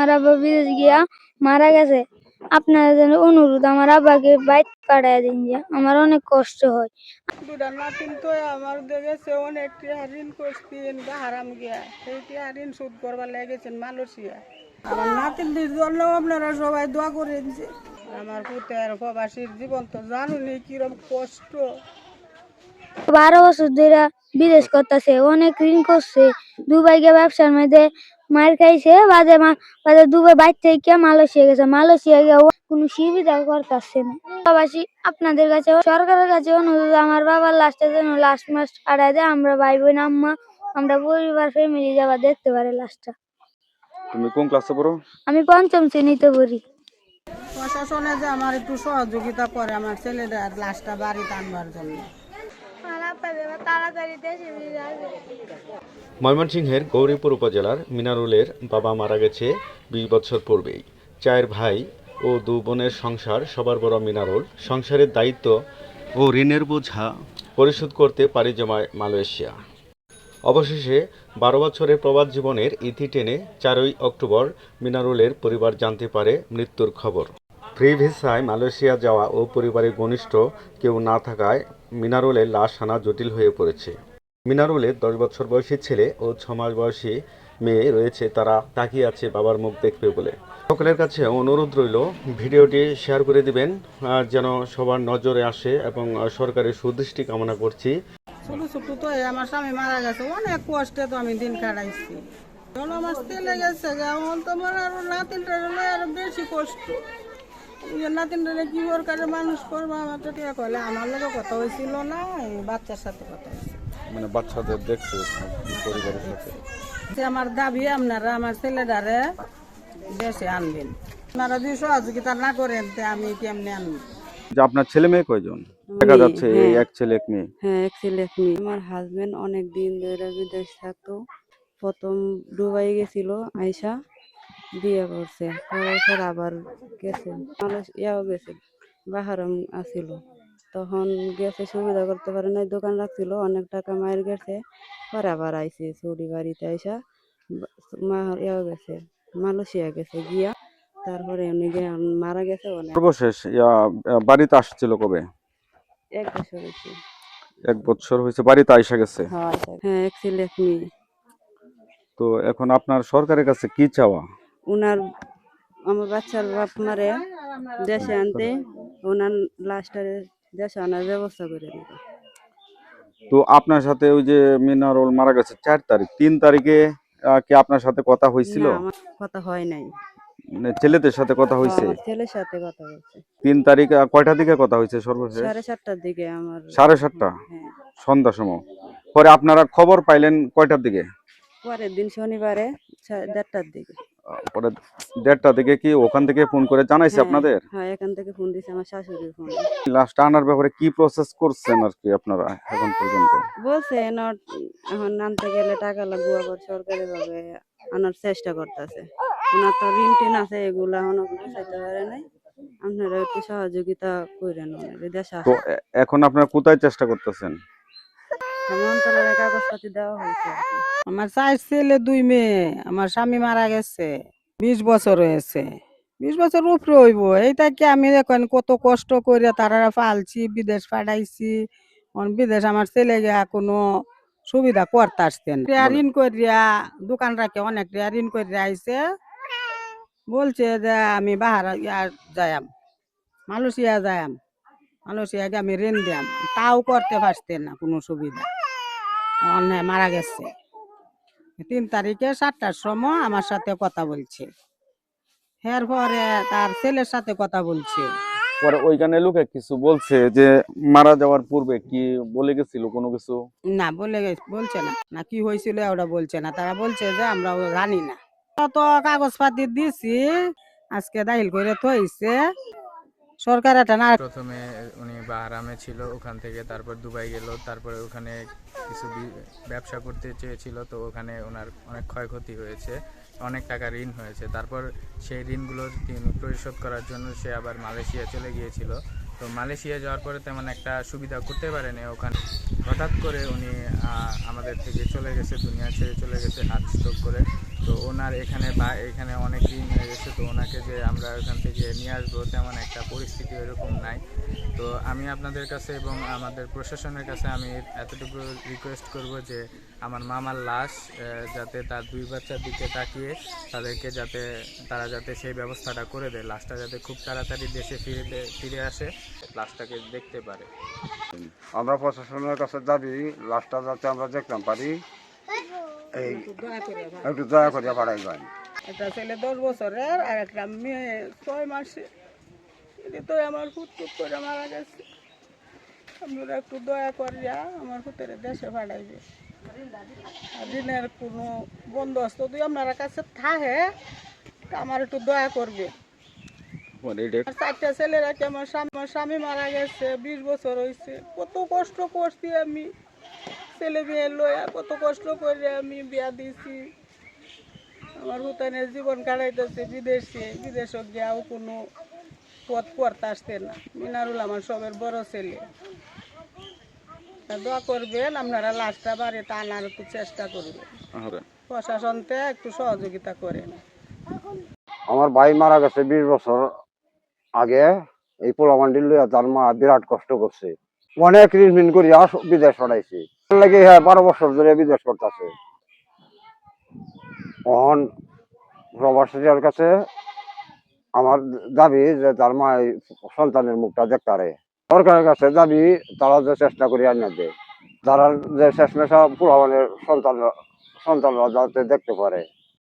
আমার আব্বা বিদেশ গিয়া মারা গেছে। আপনারা যেন অনুরোধ, আমার আব্বাকে বাইক পাঠায় দিন যে, আমার অনেক কষ্ট হয়। দুটা নাতিন তো আমার দেখেছে অনেক ঋণ করছেন বা হারাম গিয়া। সেই ঋণ শোধ করবার লেগেছেন মালয়েশিয়া। আমার নাতিনদের জন্য আপনারা সবাই দোয়া করেন যে, আমার পুতের প্রবাসীর জীবন তো জানুনি কিরম কষ্ট। বারো বছর ধরে বিদেশ করতেছে অনেক ঋণ করছে। দুবাই গিয়ে ব্যবসার মধ্যে মার খাইছে বাদে মা বাদে দুবাই বাইর থেকে মালয়েশিয়া গেছে। মালয়েশিয়া গিয়ে কোনো সুবিধা করতেছে না। প্রবাসী আপনাদের কাছে সরকারের কাছে অনুরোধ আমার বাবার লাস্টের জন্য লাস্ট মাস কাটায় দেয়। আমরা ভাই বোন আম্মা আমরা পরিবার ফ্যামিলি যাবার দেখতে পারি লাস্টটা তুমি কোন ক্লাসে পড়ো? আমি পঞ্চম শ্রেণীতে পড়ি। প্রশাসনে যে আমার একটু সহযোগিতা করে আমার ছেলেদের লাশটা বাড়িতে আনবার জন্য। তাড়াতাড়ি দেশে ফিরে আসবে। ময়মনসিংহের গৌরীপুর উপজেলার মিনারুলের বাবা মারা গেছে বিশ বছর পূর্বেই। চায়ের ভাই ও দু বোনের সংসার সবার বড় মিনারুল। সংসারের দায়িত্ব ও ঋণের বোঝা। পরিশোধ করতে পারি জমায় মালয়েশিয়া। অবশেষে বারো বছরের প্রবাদ জীবনের ইতি টেনে চারই অক্টোবর মিনারুলের পরিবার জানতে পারে মৃত্যুর খবর। ফ্রি ভিসায় মালয়েশিয়া যাওয়া ও পরিবারের ঘনিষ্ঠ কেউ না থাকায় মিনারুলের লাশ আনা জটিল হয়ে পড়েছে। মিনারুলের দশ বছর বয়সী ছেলে ও ছ মাস বয়সী মেয়ে রয়েছে, তারা তাকিয়ে আছে বাবার মুখ দেখবে বলে। সকলের কাছে অনুরোধ রইল, ভিডিওটি শেয়ার করে দিবেন যেন সবার নজরে আসে এবং সরকারের সুদৃষ্টি কামনা করছি। ছোট ছোট তো আমার স্বামী মারা গেছে, অনেক কষ্টে তো আমি দিন কাটাইছি। আমার এখন বেশি কষ্ট। কি মানুষ করব? আমার তো টিয়া কলে আমার লোক কথা হয়েছিল না বাচ্চার সাথে কথা মানে বাচ্চাদের দেখছ পরিবারের সাথে? আমার দাবি আপনারা আমার ছেলেটারে দেশে আনবেন। আপনারা যদি সহযোগিতা না করেন তে আমি কেমনে আনব? যে আপনার ছেলে মেয়ে কয়জন? দেখা যাচ্ছে এই এক ছেলে এক মেয়ে। হ্যাঁ এক ছেলে এক মেয়ে। আমার হাজবেন্ড অনেক দিন ধরে বিদেশ থাকতো। প্রথম দুবাই গেছিল আয়সা বিয়ে করছে। করার পর আবার গেছে। মালয়েশিয়াও গেছে। বাহারম আসিল তখন গেছে সুবিধা করতে পারে নাই দোকান রাখছিল অনেক টাকা মায়ের গেছে। পরে আবার আইছে সৌদি বাড়িতে আইসা মা ইয়াও গেছে মালয়েশিয়া গেছে গিয়া। তারপরে উনি গিয়ে মারা গেছে সর্বশেষ বাড়িতে আসছিল কবে? এক বছর হয়েছে এক বছর হয়েছে বাড়িতে আইসা গেছে। হ্যাঁ এক ছেলে এক মেয়ে। তো এখন আপনার সরকারের কাছে কি চাওয়া? ওনার আমার বাচ্চার বাপ মারে দেশে আনতে ওনার লাস্টারে দেশে আনার ব্যবস্থা করে দিবে। তো আপনার সাথে ওই যে মিনারুল মারা গেছে চার তারিখ তিন তারিখে কি আপনার সাথে কথা হয়েছিল? কথা হয় নাই। মানে ছেলেদের সাথে কথা হয়েছে? ছেলের সাথে কথা তিন তারিখ কয়টা দিকে কথা হয়েছে সর্বশেষ? সাড়ে সাতটার দিকে আমার সাড়ে সাতটা? হ্যাঁ। সন্ধ্যা সময়। পরে আপনারা খবর পাইলেন কয়টার দিকে? পরের দিন শনিবারে দেড়টার দিকে। পরে দেড়টা দিকে কি ওখান থেকে ফোন করে জানাইছে হ্যাঁ, আপনাদের? হ্যাঁ এখান থেকে ফোন আমার শাশুড়ির ফোন। লাস্ট আনার ব্যাপারে কি প্রসেস করছেন আর কি আপনারা এখন পর্যন্ত? বলছে নট এখন আনতে গেলে টাকা লাগবে আবার সরকারি ভাবে আনার চেষ্টা করতেছে। ওনার তো ঋণ টিন আছে এগুলা এখনও পারে নাই। আপনারা একটু সহযোগিতা করেন তো এখন আপনারা কোথায় চেষ্টা করতেছেন? মন্ত্রণালয়ের কাগজপাতি দেওয়া হয়েছে আমার চার ছেলে দুই মেয়ে আমার স্বামী মারা গেছে বিশ বছর হয়েছে। বিশ বছর উপরে হইব। এইটাকে আমি এখন কত কষ্ট করে তারা পালছি বিদেশ পাঠাইছি? বিদেশ আমার ছেলে গিয়া কোনো সুবিধা করতে আসতেন ঋণ করিয়া দোকান রাখে অনেক ঋণ করিয়া আইছে। বলছে যে আমি বাহার যায়াম মালয়েশিয়া মালয়েশিয়া গিয়ে আমি ঋণ দিয়াম। তাও করতে পারতেন না কোনো সুবিধা। মারা গেছে। তিন তারিখে সাতটার সময় আমার সাথে কথা বলছে। এর পরে তার ছেলের সাথে কথা বলছে। পরে ওইখানে লোকে কিছু বলছে যে মারা যাওয়ার পূর্বে কি বলে গেছিল কোনো কিছু? না বলে বলছে না। না কি হয়েছিল ওটা বলছে না। তারা বলছে যে আমরা জানি না। তো কাগজপাতি দিছি আজকে দাখিল করে থইছে। সরকার একটা না প্রথমে উনি বাহারামে ছিল ওখান থেকে, তারপর দুবাই গেল, তারপরে ওখানে কিছু ব্যবসা করতে চেয়েছিল, তো ওখানে ওনার অনেক ক্ষয়ক্ষতি হয়েছে, অনেক টাকা ঋণ হয়েছে। তারপর সেই ঋণগুলো তিনি পরিশোধ করার জন্য সে আবার মালয়েশিয়া চলে গিয়েছিল। তো মালয়েশিয়া যাওয়ার পরে তেমন একটা সুবিধা করতে পারেনি ওখানে। হঠাৎ করে উনি আমাদের থেকে চলে গেছে, দুনিয়া ছেড়ে চলে গেছে হার্ট স্ট্রোক করে। তো ওনার এখানে বা, এখানে অনেক দিন হয়ে গেছে, তো ওনাকে যে আমরা ওখান থেকে নিয়ে আসব তেমন একটা পরিস্থিতি এরকম নাই। তো আমি আপনাদের কাছে এবং আমাদের প্রশাসনের কাছে আমি এতটুকু রিকোয়েস্ট করব যে আমার মামার লাশ যাতে তার দুই বাচ্চার দিকে তাকিয়ে তাদেরকে যাতে তারা যাতে সেই ব্যবস্থাটা করে দেয়, লাশটা যাতে খুব তাড়াতাড়ি দেশে ফিরে ফিরে আসে, লাশটাকে দেখতে পারে। আমরা প্রশাসনের কাছে দাবি, লাশটা যাতে আমরা দেখতাম পারি এই একটু দয়া করে পাঠাইবেন একটা ছেলে দশ বছরের আর একটা মেয়ে ছয় মাসে। তো আমার ফুট ফুট করে মারা গেছে। আপনারা একটু দয়া করিয়া আমার ফুটের দেশে পাঠাইবে। আর দিনের কোনো বন্দোবস্ত যদি আপনার কাছে থাকে আমার একটু দয়া করবে। চারটা ছেলেরা কি আমার স্বামী আমার স্বামী মারা গেছে বিশ বছর হয়েছে কত কষ্ট করছি আমি। ছেলে মেয়ে লইয়া কত কষ্ট করে আমি বিয়া দিছি। আমার হুতানের জীবন কাটাইতেছে বিদেশে বিদেশে গিয়াও কোনো পথ পড়তে আসতে না। মিনারুল আমার সবের বড় ছেলে। তা দোয়া করবেন আপনারা লাশটা বাড়িতে আনার একটু চেষ্টা করবেন। প্রশাসনতে একটু সহযোগিতা করেন আমার ভাই মারা গেছে বিশ বছর আগে। এই পোলামান্ডি লইয়া তার মা বিরাট কষ্ট করছে। অনেক ঋণ করিয়া স- বিদেশ পাঠাইছি লাগে হ্যাঁ বারো বছর ধরে বিদেশ করতেছে। তখন প্রবাসীদের কাছে আমার দাবি যে তার মা সন্তানের মুখটা দেখতে সরকারের কাছে দাবি, তারা যে চেষ্টা করি আনিয়ে দেয় তারা যে শেষমেশা পোলামানের সন্তান সন্তানরা যাতে দেখতে পারে।